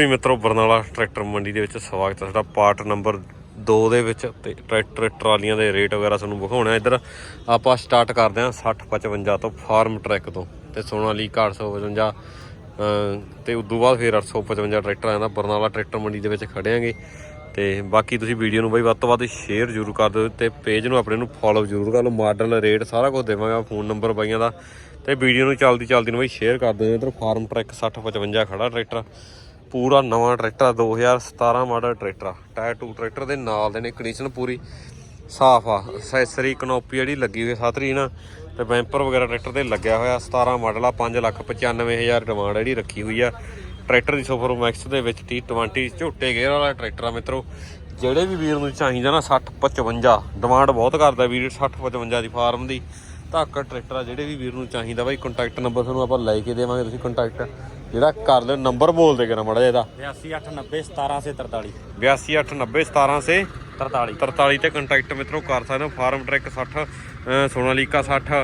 ਵੀ ਮਿੱਤਰੋ ਬਰਨਾਲਾ ਟਰੈਕਟਰ ਮੰਡੀ ਦੇ ਵਿੱਚ ਸਵਾਗਤ ਹੈ। ਸਾਡਾ ਪਾਰਟ ਨੰਬਰ 2 ਦੇ ਵਿੱਚ ਤੇ ਟਰੈਕਟਰ ਟਰਾਲੀਆਂ ਦੇ ਰੇਟ ਵਗੈਰਾ ਤੁਹਾਨੂੰ ਵਿਖਾਉਣਾ ਇੱਧਰ ਆਪਾਂ ਸਟਾਰਟ ਕਰਦੇ ਹਾਂ 60 55 ਤੋਂ ਫਾਰਮ ਟਰੈਕ ਤੋਂ ਤੇ ਸੋਨਾਲੀਕਾ 855 ਅਮ ਤੇ ਤੋਂ ਬਾਅਦ ਫਿਰ 855 ਟਰੈਕਟਰ ਆਉਂਦਾ ਬਰਨਾਲਾ ਟਰੈਕਟਰ ਮੰਡੀ ਦੇ ਵਿੱਚ ਖੜਿਆਂਗੇ ਤੇ ਬਾਕੀ ਤੁਸੀਂ ਵੀਡੀਓ ਨੂੰ ਬਈ ਵੱਧ ਤੋਂ ਵੱਧ ਸ਼ੇਅਰ ਜ਼ਰੂਰ ਕਰ ਦਿਓ ਤੇ ਪੇਜ ਨੂੰ ਆਪਣੇ ਨੂੰ ਫੋਲੋ ਜ਼ਰੂਰ ਕਰ ਲਓ। ਮਾਡਲ ਰੇਟ ਸਾਰਾ ਕੁਝ ਦੇਵਾਂਗਾ ਫੋਨ ਨੰਬਰ ਬਾਈਆਂ ਦਾ। ਤੇ ਵੀਡੀਓ ਨੂੰ ਚੱਲਦੀ ਚੱਲਦੀ ਨੂੰ ਬਈ ਸ਼ੇਅਰ ਕਰ ਦਿਓ। ਇੱਧਰ ਫਾਰਮ ਟਰੈਕ 60 55 ਖੜਾ ਟਰੈਕਟਰ। ਪੂਰਾ ਨਵਾਂ ਟਰੈਕਟਰ ਆ 2017 ਮਾਡਲ ਟਰੈਕਟਰ ਆ। ਟਾਇਰ 2 ਟਰੈਕਟਰ ਦੇ ਨਾਲ ਦੇ ਨੇ ਕੰਡੀਸ਼ਨ ਪੂਰੀ ਸਾਫ਼ ਆ। ਅਸੈਸਰੀ ਕਨੋਪੀ ਜਿਹੜੀ ਲੱਗੀ ਹੋਈ ਸਾਤਰੀ ਨਾ, ਤੇ ਬੈਂਪਰ ਵਗੈਰਾ ਟਰੈਕਟਰ ਤੇ ਲੱਗਿਆ ਹੋਇਆ 17 ਮਾਡਲ ਆ 595000 ਡਿਮਾਂਡ ਜਿਹੜੀ ਰੱਖੀ ਹੋਈ ਆ। ਟਰੈਕਟਰ ਦੀ ਸੁਪਰ ਮੈਕਸ ਦੇ ਵਿੱਚ T20 ਝੋਟੇ ਗੇਅਰ ਵਾਲਾ ਟਰੈਕਟਰ ਆ ਮਿੱਤਰੋ। ਜਿਹੜੇ ਵੀ ਵੀਰ ਨੂੰ ਚਾਹੀਦਾ ਨਾ 60 55 ਡਿਮਾਂਡ ਬਹੁਤ ਕਰਦਾ ਵੀਰ 60 55 ਦੀ ਫਾਰਮ ਦੀ। ਧੱਕ ਟਰੈਕਟਰ ਆ ਜਿਹੜੇ ਵੀ ਵੀਰ ਨੂੰ ਚਾਹੀਦਾ ਬਾਈ ਕੰਟੈਕਟ ਨੰਬਰ ਤੁਹਾਨੂੰ ਆਪਾਂ ਲੈ ਕੇ ਦੇਵਾਂਗੇ ਤੁਸੀਂ ਕੰਟੈਕਟ ਜਿਹੜਾ ਕਰ ਲਿਓ ਨੰਬਰ ਬੋਲ ਦੇ ਕਰਾਂ ਮੜਾ ਇਹਦਾ। 8890 17 ਸੇ 43 8289 17 ਸੇ 43 43 ਤੇ ਕੰਟੈਕਟ ਮਿੱਤਰੋ ਕਰ ਸਕਦੇ ਹੋ ਫਾਰਮ ਟਰੈਕ 60 ਅ, ਸੋਨਾਲੀਕਾ 60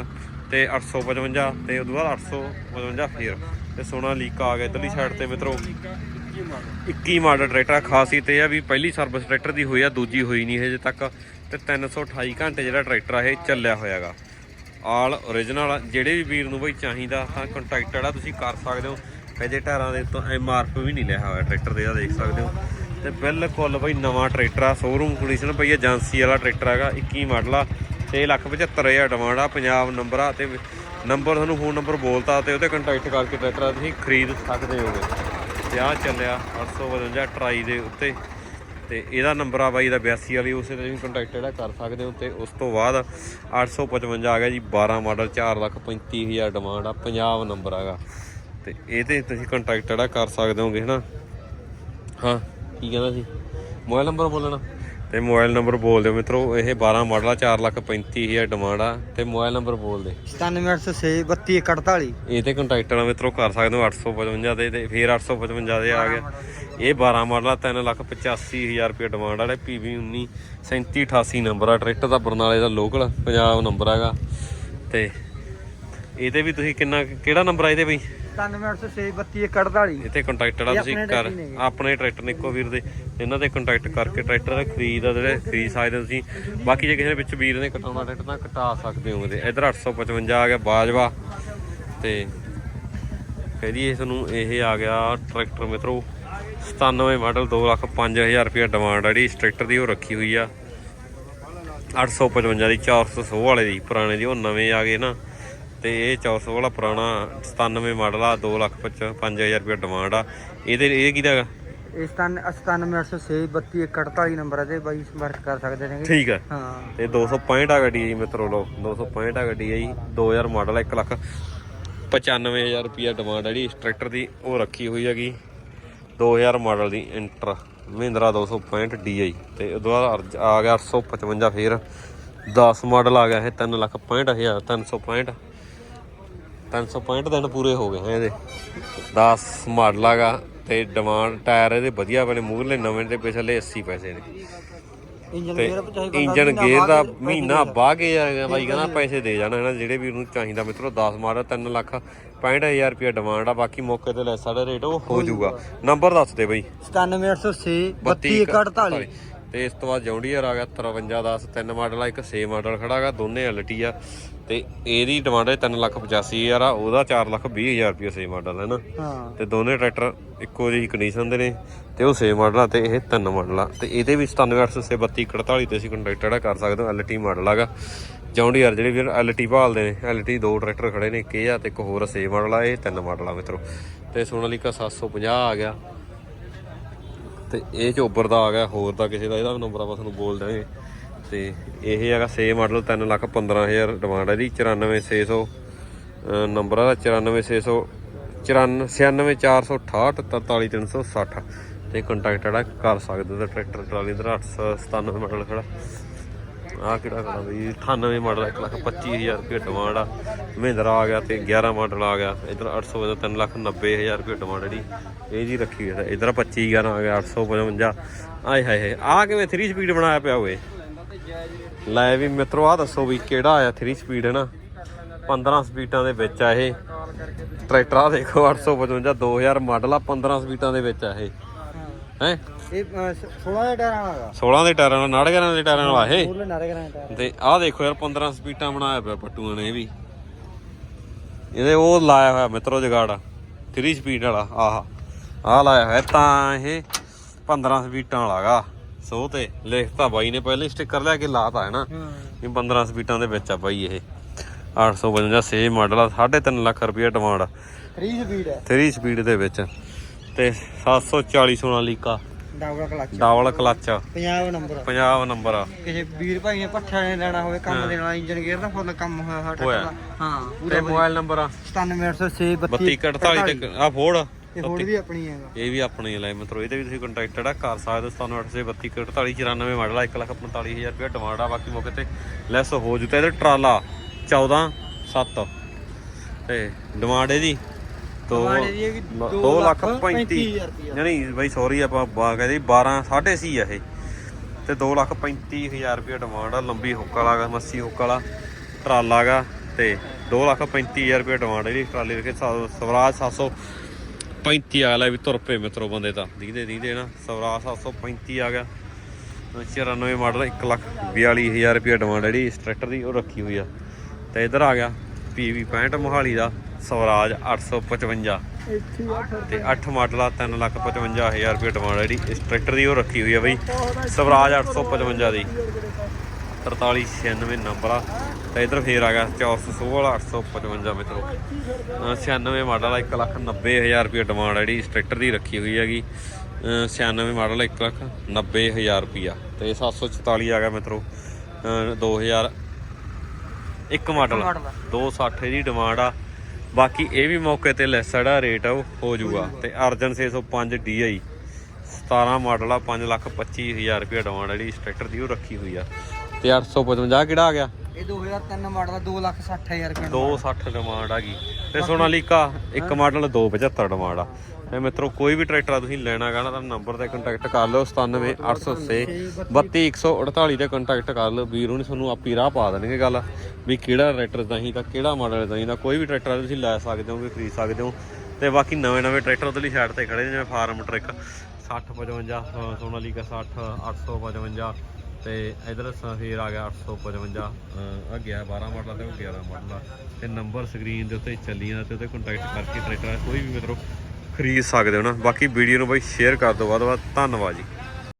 ਤੇ 855 ਤੇ ਉਦੋਂ ਬਾਅਦ 855 ਫੇਰ। ਤੇ ਸੋਨਾਲੀਕਾ ਆ ਗਿਆ ਇਧਰਲੀ ਸਾਈਡ ਤੇ ਮਿੱਤਰੋ। 21 ਮਾਡਲ ਟਰੈਕਟਰ। ਖਾਸੀਅਤ ਇਹ ਆ ਵੀ ਪਹਿਲੀ ਸਰਵਿਸ ਟਰੈਕਟਰ ਦੀ ਹੋਈ ਆ ਦੂਜੀ ਹੋਈ ਨਹੀਂ ਹਜੇ ਤੱਕ। ਤੇ 328 ਘੰਟੇ ਜਿਹੜਾ ਟਰੈਕਟਰ ਆ ਇਹ ਚੱਲਿਆ ਹੋਇਆਗਾ। ਆਲ origignal ਜਿਹੜੇ ਵੀ ਵੀਰ ਨੂੰ ਬਈ ਚਾਹੀਦਾ, ਤਾਂ ਕੰਟੈਕਟ ਜਿਹੜਾ ਤੁਸੀਂ ਕਰ ਸਕਦੇ ਹੋ। ਇਹਦੇ ਟਾਇਰਾਂ ਦੇ ਤੋਂ ਐਮਆਰਪੀ ਵੀ ਨਹੀਂ ਲਿਆ ਹੋਇਆ ਟਰੈਕਟਰ ਦੇ ਆ ਦੇਖ ਸਕਦੇ ਹੋ। ਤੇ ਬਿਲਕੁਲ ਬਈ ਨਵਾਂ ਟਰੈਕਟਰ ਆ ਸ਼ੋਰੂਮ ਕੰਡੀਸ਼ਨ ਪਈ ਏਜੰਸੀ ਵਾਲਾ ਟਰੈਕਟਰ ਹੈਗਾ 21 ਮਾਡਲ ਆ 675000 ਡਿਮਾਂਡ ਆ, ਪੰਜਾਬ ਨੰਬਰ ਆ, ਤੇ ਨੰਬਰ ਤੁਹਾਨੂੰ ਫੋਨ ਨੰਬਰ ਬੋਲਤਾ ਤੇ ਉਹਤੇ ਕੰਟੈਕਟ ਕਰਕੇ ਟਰੈਕਟਰ ਤੁਸੀਂ ਖਰੀਦ ਸਕਦੇ ਹੋਗੇ। ਤੇ ਆ ਚੱਲਿਆ 852 ਟਰਾਈ ਦੇ ਉੱਤੇ। ਤੇ ਇਹਦਾ ਨੰਬਰ ਆ ਬਾਈ ਦਾ 82 ਵਾਲੀ, ਉਸੇ ਤੇ ਤੁਸੀਂ ਕੰਟੈਕਟ ਜਿਹੜਾ ਕਰ ਸਕਦੇ ਹੋ ਤੇ ਉਸ ਤੋਂ ਬਾਅਦ 855 ਆ ਗਿਆ ਜੀ 12 ਮਾਡਲ 435000 ਡਿਮਾਂਡ ਆ ਪੰਜਾਬ ਨੰਬਰ ਆਗਾ ਤੇ ਇਹ ਤੇ ਤੁਸੀਂ ਕੰਟੈਕਟ ਜਿਹੜਾ ਕਰ ਸਕਦੇ ਹੋਗੇ, ਹਨਾ? ਹਾਂ, ਕੀ ਕਹਿੰਦਾ ਸੀ? ਮੋਬਾਈਲ ਨੰਬਰ ਬੋਲਣਾ। ਤੇ ਮੋਬਾਈਲ ਨੰਬਰ ਬੋਲ ਦਿਓ ਮਿੱਤਰੋ ਇਹ 12 ਮਾਡਲ ਆ 435000 ਡਿਮਾਂਡ ਆ ਤੇ ਮੋਬਾਈਲ ਨੰਬਰ ਬੋਲ ਦੇ। 97806 3248 ਇਹ ਤੇ ਕੰਟੈਕਟ ਨਾਲ ਮਿੱਤਰੋ ਕਰ ਸਕਦੇ ਹੋ 855 ਦੇ ਤੇ ਫਿਰ 855 ਦੇ ਆ ਗਿਆ। ਇਹ 12 ਮਾਡਲ ਆ 385000 ਰੁਪਏ ਡਿਮਾਂਡ ਵਾਲੇ PV 19 3788 ਨੰਬਰ ਆ ਟਰੈਕਟਰ ਦਾ ਬਰਨਾਲੇ ਦਾ ਲੋਕਲ ਪੰਜਾਬ ਨੰਬਰ ਹੈਗਾ। ਤੇ ਇਹਦੇ ਵੀ ਤੁਸੀਂ ਕਿੰਨਾ ਕਿਹੜਾ ਨੰਬਰ ਆ ਇਹਦੇ ਬਈ? 97806 3248 ਇੱਥੇ ਕੰਟੈਕਟ ਜਿਹੜਾ ਤੁਸੀਂ ਕਰ। ਆਪਣੇ ਟਰੈਕਟਰ ਨੇ ਇੱਕੋ ਵੀਰ ਦੇ। ਇਹਨਾਂ ਤੇ ਕੰਟੈਕਟ ਕਰਕੇ ਟਰੈਕਟਰ ਦਾ ਖਰੀਦ ਆ ਜਿਹੜੇ ਖਰੀਦ ਸਕਦੇ ਤੁਸੀਂ। ਬਾਕੀ ਜੇ ਕਿਸੇ ਦੇ ਵਿੱਚ ਵੀਰ ਨੇ ਕਟਾਉਣਾ ਟਰੈਕਟਰ ਤਾਂ ਕਟਾ ਸਕਦੇ ਹੋ ਤੇ ਇਧਰ 855 ਆ ਗਿਆ ਬਾਜਵਾ। ਤੇ ਕਹਦੀ ਇਸ ਨੂੰ ਇਹ ਆ ਗਿਆ ਟਰੈਕਟਰ ਮਿੱਤਰੋ 97 ਮਾਡਲ 2 ਲੱਖ 5000 ਰੁਪਏ ਡਿਮਾਂਡ ਆ ਜਿਹੜੀ। ਇਸ ਟਰੈਕਟਰ ਦੀ ਉਹ ਰੱਖੀ ਹੋਈ ਆ। 855 ਦੀ 400 ਵਾਲੇ ਦੀ ਪੁਰਾਣੇ ਦੀ ਉਹ ਨਵੇਂ ਆ ਗਏ ਨਾ। ਤੇ ਇਹ 400 ਵਾਲਾ ਪੁਰਾਣਾ 97 ਮਾਡਲ ਆ 2 ਲੱਖ 5000 ਰੁਪਏ ਡਿਮਾਂਡ ਆ। ਇਹਦੇ ਇਹ ਕਿਹਦਾ ਹੈਗਾ? ਇਸ 97806 3248 ਨੰਬਰ ਤੇ ਬਾਈ ਸੰਪਰਕ ਕਰ ਸਕਦੇ ਨੇ ਠੀਕ ਹੈ ਹਾਂ। ਤੇ 265 ਆ ਗੱਡੀ ਹੈ ਜੀ ਮਿੱਤਰੋ ਲੋ 265 ਆ ਗੱਡੀ ਹੈ ਜੀ 2000 ਮਾਡਲ 1 ਲੱਖ 95000 ਰੁਪਿਆ ਡਿਮਾਂਡ ਹੈ ਜਿਹੜੀ ਇਸ ਟਰੈਕਟਰ ਦੀ ਉਹ ਰੱਖੀ ਹੋਈ ਹੈਗੀ 2000 ਮਾਡਲ ਦੀ ਇੰਟਰ ਮਹਿੰਦਰਾ 265 DI ਤੇ ਉਦੋਂ ਬਾਅਦ ਆ ਗਿਆ 855 ਫੇਰ। 10 ਮਾਡਲ ਆ ਗਿਆ ਇਹ 3 ਲੱਖ 65000 365 365 ਦਿਨ ਪੂਰੇ ਹੋ ਗਏ ਹੈ ਇਹਦੇ। 10 ਮਾਡਲ ਆਗਾ ਤੇ ਡਿਮਾਂਡ ਟਾਇਰ ਇਹਦੇ ਵਧੀਆ ਬਣੇ ਮੂਹਰਲੇ ਨਵੇਂ ਤੇ ਪਿਛਲੇ 80 ਪੈਸੇ ਨੇ ਇੰਜਨ ਤੇ ਗੇਅਰ ਪਚਾਈ ਇੰਜਨ ਗੇਅਰ ਦਾ ਮਹੀਨਾ ਬਾਹ ਕੇ ਯਾਰ ਬਾਈ ਕਹਿੰਦਾ ਪੈਸੇ ਦੇ ਜਾਣਾ ਇਹਨਾਂ ਜਿਹੜੇ ਵੀਰ ਨੂੰ ਚਾਹੀਦਾ ਮਿੱਤਰੋ 10 ਮਾਡਲ 3 ਲੱਖ 65000 ਰੁਪਏ ਡਿਮਾਂਡ ਆ ਬਾਕੀ ਮੌਕੇ ਤੇ ਲੈ ਸਾਡਾ ਰੇਟ ਉਹ ਹੋ ਜਾਊਗਾ। ਨੰਬਰ ਦੱਸ ਦੇ ਬਾਈ। 97806 3248 ਤੇ ਇਸ ਤੋਂ ਬਾਅਦ ਜੌਂਡੀਅਰ ਆ ਗਿਆ 5310 ਤਿੰਨ ਮਾਡਲ ਆ ਇੱਕ 6 ਮਾਡਲ ਖੜਾਗਾ ਦੋਨੇ ਐਲਟੀ ਆ। ਤੇ ਇਹਦੀ ਡਿਮਾਂਡ ਹੈ 3 ਲੱਖ 85000 ਆ ਉਹਦਾ 4 ਲੱਖ 20000 ਰੁਪਏ 6 ਮਾਡਲ ਹੈ ਨਾ। ਤੇ ਦੋਨੇ ਟਰੈਕਟਰ ਇੱਕੋ ਜਿਹੀ ਕੰਡੀਸ਼ਨ ਦੇ ਨੇ ਤੇ ਉਹ 6 ਮਾਡਲ ਆ ਤੇ ਇਹ 3 ਮਾਡਲ ਆ। ਤੇ ਇਹਦੇ ਵੀ 97800 3248 ਤੇ ਅਸੀਂ ਕੰਟੈਕਟ ਕਰ ਸਕਦੇ ਹੋ ਐਲਟੀ ਮਾਡਲ ਆਗਾ ਜੌਂਡੀਅਰ ਜਿਹੜੇ ਵੀਰ ਐਲਟੀ ਭਾਲਦੇ ਨੇ ਐਲਟੀ ਦੋ ਟਰੈਕਟਰ ਖੜੇ ਨੇ ਇੱਕ ਇਹ ਆ ਤੇ ਇੱਕ ਹੋਰ 6 ਮਾਡਲ ਆ ਇਹ 3 ਮਾਡਲ ਆ ਮਿੱਤਰੋ। ਤੇ ਸੋਨਾਲੀਕਾ 750 ਆ ਗਿਆ। ਤੇ ਇਹ ਚੋਬਰ ਦਾ ਆ ਗਿਆ, ਹੋਰ ਦਾ ਕਿਸੇ ਦਾ ਇਹਦਾ ਨੰਬਰ ਆਪਾਂ ਤੁਹਾਨੂੰ ਬੋਲ ਦਾਂਗੇ ਤੇ ਇਹ ਹੈਗਾ 6 ਮਾਡਲ 3 ਲੱਖ 15000 ਡਿਮਾਂਡ ਹੈ ਦੀ 94600 ਅਹ ਨੰਬਰ ਆ 94600 96468 43360 ਤੇ ਕੰਟੈਕਟ ਜਿਹੜਾ ਕਰ ਸਕਦੇ ਤੇ ਟਰੈਕਟਰ, ਟਰਾਲੀ ਦਾ 897 ਮਾਡਲ ਖੜਾ। ਆ ਕਿਹੜਾ ਖੜਾ ਬਈ 98 ਮਾਡਲ 1 ਲੱਖ 25000 ਰੁਪਏ ਡਿਮਾਂਡ ਆ। ਮਹਿੰਦਰਾ ਆ ਗਿਆ ਤੇ 11 ਮਾਡਲ ਆ ਗਿਆ। ਇਧਰ 800 ਦਾ 3 ਲੱਖ 90000 ਰੁਪਏ ਡਿਮਾਂਡ ਜਿਹੜੀ। ਇਹ ਜੀ ਰੱਖੀ ਹੋਈ ਹੈ ਇਧਰ 25 11 ਆ ਗਿਆ 855 ਆਏ ਹਾਏ ਹਾਏ ਆ ਕਿਵੇਂ 3 ਸਪੀਡ ਬਣਾਇਆ ਪਿਆ ਹੋਵੇ ਲੈ ਵੀ ਮਿੱਤਰੋ ਆ ਦੱਸੋ ਵੀ ਕਿਹੜਾ ਆਇਆ 3 ਸਪੀਡ ਹੈ ਨਾ 15 ਸਪੀਡਾਂ ਦੇ ਵਿੱਚ ਆ ਇਹ। ਟਰੈਕਟਰ ਆ ਦੇਖੋ 855 2000 ਮਾਡਲ ਆ 15 ਸਪੀਡਾਂ ਦੇ ਵਿੱਚ ਆ ਇਹ। ਹੈ? ਇਹ 16 ਦੇ ਟਾਇਰਾਂ ਹੈਗਾ। 16 ਦੇ ਟਾਇਰਾਂ ਨਾਲ 911 ਦੇ ਟਾਇਰਾਂ ਨਾਲ ਟਾਇਰ ਤੇ ਆਹ ਦੇਖੋ ਯਾਰ 15 ਸਪੀਟਾਂ ਬਣਾਇਆ ਪਿਆ ਪੱਟੂਆਂ ਨੇ ਇਹ ਵੀ। ਇਹਦੇ ਉਹ ਲਾਇਆ ਹੋਇਆ ਮਿੱਤਰੋ ਜਗਾੜ 3 ਸਪੀਡ ਵਾਲਾ ਆਹ। ਆਹ ਲਾਇਆ ਹੋਇਆ ਤਾਂ ਇਹ 15 ਸਪੀਟਾਂ ਵਾਲਾਗਾ ਸੋ ਤੇ ਲਿਖਤਾ ਬਾਈ ਨੇ ਪਹਿਲੇ ਸਟicker ਲਿਆ ਕੇ ਲਾਤਾ ਹੈ ਨਾ। ਇਹ 15 ਸਪੀਟਾਂ ਦੇ ਵਿੱਚ ਆ ਬਾਈ ਇਹ। 852 ਸੇ ਮਾਡਲ ਆ 3.5 ਲੱਖ ਰੁਪਏ ਡਿਮਾਂਡ 3 ਸਪੀਡ ਹੈ। 3 ਸਪੀਡ ਦੇ ਵਿੱਚ। ਤੇ 740 Sonalika double clutch. 50 number. 50 number. ਕਿਸੇ ਵੀਰ ਭਾਈ ਨੇ ਪੱਠਾ ਨੇ ਲੈਣਾ ਹੋਵੇ ਕੰਮ ਦੇਣਾ ਇੰਜਨ ਗੇਅਰ ਦਾ ਫੁੱਲ ਕੰਮ ਹੋਇਆ ਹੋਇਆ ਹੋਇਆ। ਟਰੈਕਟਰ ਦਾ ਹਾਂ ਤੇ ਮੋਬਾਈਲ ਨੰਬਰ ਆ? 97806 3248 ਤੇ ਆ। ਫੋੜ ਇਹ ਫੋੜ ਵੀ ਆਪਣੀ ਹੈਗਾ ਇਹ ਵੀ ਆਪਣੇ ਲੈ ਮਤਲਬ ਇਹਦੇ ਵੀ ਤੁਸੀਂ ਕੰਟੈਕਟਡ ਆ ਕਰ ਸਕਦੇ ਹੋ 9782324894 ਮਾਡਲ ਆ 145000 ਰੁਪਏ ਡਿਮਾਂਡ ਆ ਬਾਕੀ ਮੌਕੇ ਤੇ ਲੈਸ ਹੋ ਜੂ ਤੇ ਇਹਦੇ ਟਰਾਲਾ 14 7 ਤੇ ਡਿਮਾਂਡ ਇਹਦੀ ਦੋ ਦੋ 2 ਲੱਖ ਲੱਖ 35 ਪੈਂਤੀ ਹਜ਼ਾਰ ਰੁਪਈਆ। ਨਹੀਂ ਬਾਈ ਸੌਰੀ ਆਪਾਂ ਬਾ ਕਹਿੰਦੇ 12 8.5 ਆ ਇਹ। ਤੇ 2 ਲੱਖ 35000 ਰੁਪਏ ਡਿਮਾਂਡ ਆ ਲੰਬੀ ਹੁੱਕ ਵਾਲਾ ਮੱਸੀ ਹੁੱਕ ਵਾਲਾ ਟਰਾਲਾ ਗਾ ਤੇ 2 ਲੱਖ 35000 ਰੁਪਏ ਡਿਮਾਂਡ ਇਹਦੀ ਟਰਾਲੇ ਦੇ ਸਵਰਾਜ 735 ਆ ਗਿਆ ਵੀ ਤੁਰ ਪਏ ਮਿੱਤਰੋ ਬੰਦੇ ਤਾਂ। ਦੀਦੇ ਦੀਦੇ ਨਾ ਸਵਰਾਜ 735 ਆ ਗਿਆ। 94 ਮਾਡਲ 1 ਲੱਖ 42000 ਰੁਪਏ ਡਿਮਾਂਡ ਜਿਹੜੀ ਇਸ ਟਰੈਕਟਰ ਦੀ ਉਹ ਰੱਖੀ ਹੋਈ ਆ। ਤੇ ਇਧਰ ਆ ਗਿਆ PV 65 ਮੋਹਾਲੀ ਦਾ। ਸਵਰਾਜ 855 ਤੇ 8 ਮਾਡਲ ਆ 3 ਲੱਖ 55000 ਰੁਪਏ ਡਿਮਾਂਡ ਜਿਹੜੀ ਇਸ ਟਰੈਕਟਰ ਦੀ ਉਹ ਰੱਖੀ ਹੋਈ ਆ ਬਈ। ਸਵਰਾਜ 855 ਦੀ। 4396 ਨੰਬਰ ਆ। ਤੇ ਇਧਰ ਫੇਰ ਆ ਗਿਆ 400 ਵਾਲਾ 855 ਮਿੱਤਰੋ। ਅਹ 96 ਮਾਡਲ ਆ 1 ਲੱਖ 90000 ਰੁਪਏ ਡਿਮਾਂਡ ਆ ਜਿਹੜੀ ਇਸ ਟਰੈਕਟਰ ਦੀ ਰੱਖੀ ਹੋਈ ਹੈਗੀ। ਅਹ 96 ਮਾਡਲ 1 ਲੱਖ 90000 ਰੁਪਿਆ ਤੇ 744 ਆ ਗਿਆ ਮਿੱਤਰੋ। ਅਹ 2000 ਇੱਕ ਮਾਡਲ ਮਾਡਲ ਆ। 260 ਦੀ ਡਿਮਾਂਡ ਆ। ਬਾਕੀ ਇਹ ਵੀ ਮੌਕੇ ਤੇ ਲੈਸ ਜਿਹੜਾ ਰੇਟ ਆ ਉਹ ਹੋ ਜਾਊਗਾ। ਤੇ ਅਰਜਨ 605 DI 17 ਮਾਡਲ ਆ 5 ਲੱਖ 25000 ਰੁਪਏ ਡਿਮਾਂਡ ਜਿਹੜੀ ਇਸ ਟਰੈਕਟਰ ਦੀ ਉਹ ਰੱਖੀ ਹੋਈ ਆ। ਤੇ 855 ਕਿਹੜਾ ਆ ਗਿਆ? ਇਹ 2003 ਮਾਡਲ ਦਾ 2 ਲੱਖ 60000 ਰੁਪਏ 260 ਡਿਮਾਂਡ ਆ। ਗਈ। ਤੇ ਸੋਨਾਲੀਕਾ ਇੱਕ ਮਾਡਲ 275 ਡਿਮਾਂਡ ਆ। ਤੇ ਮਿੱਤਰੋ, ਕੋਈ ਵੀ ਟਰੈਕਟਰ ਆ, ਤੁਸੀਂ ਲੈਣਾ ਗਾ ਨਾ, ਤਾਂ ਨੰਬਰ ਤੇ ਕੰਟੈਕਟ ਕਰ ਲਓ 97880 32148 ਤੇ ਕੰਟੈਕਟ ਕਰ ਲਓ। ਵੀਰ ਉਹਨੇ ਤੁਹਾਨੂੰ ਆਪੀ ਰਾਹ ਪਾ ਦੇਣਗੇ ਗੱਲ ਵੀ ਕਿਹੜਾ ਟਰੈਕਟਰ ਚਾਹੀਦਾ ਤਾਂ ਕਿਹੜਾ ਮਾਡਲ ਚਾਹੀਦਾ ਕੋਈ ਵੀ ਟਰੈਕਟਰ ਤੁਸੀਂ ਲੈ ਸਕਦੇ ਹੋ, ਵੀ ਖਰੀਦ ਸਕਦੇ ਹੋ। ਤੇ ਬਾਕੀ ਨਵੇਂ ਨਵੇਂ ਟਰੈਕਟਰ ਉਹਦੇ ਲਈ ਸਾਈਡ ਤੇ ਖੜੇ ਨੇ, ਜਿਵੇਂ ਫਾਰਮ ਟਰੈਕ 60 55 ਸੋਨਾਲੀਕਾ 60 855 ਤੇ ਇਧਰ ਫੇਰ ਆ ਗਿਆ 855 ਆ ਗਿਆ 12 ਮਾਡਲ ਤੇ ਉਹ 11 ਮਾਡਲ ਆ। ਤੇ ਨੰਬਰ ਸਕਰੀਨ ਦੇ ਉੱਤੇ ਚੱਲੀਆਂ ਤੇ ਉਹਤੇ ਕੰਟੈਕਟ ਕਰਕੇ ਟਰੈਕਟਰ ਕੋਈ ਵੀ ਮਤਲਬ ਖਰੀਦ ਸਕਦੇ ਹੋ ਨਾ। ਬਾਕੀ ਵੀਡੀਓ ਨੂੰ ਬਾਈ ਸ਼ੇਅਰ ਕਰ ਦਿਓ। ਵੱਧ ਤੋਂ ਵੱਧ ਧੰਨਵਾਦ ਜੀ।